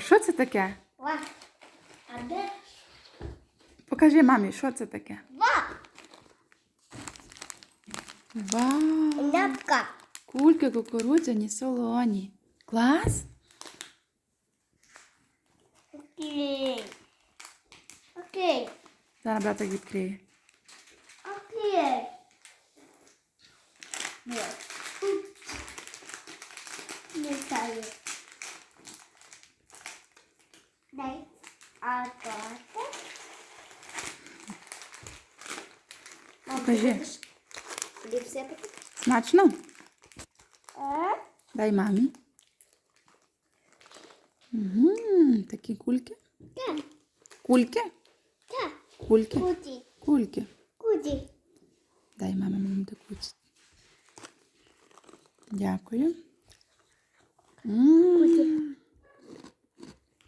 що це таке? Ва. А де? Покажи мамі, що це таке? Ва. Вау! Ляпка. Кульки кукурудзяні солоні. Клас? Окей. Окей. Зараз братик відкриє. Окей. Ні. Не стаю. Дай. А то. Покажи. Смачно? Е? Дай мамі. Угу, такі кульки. Так. Кульки? Так. Кульки. Куди? Кульки. Куди? Дай мамі мені таку. Дякую. М,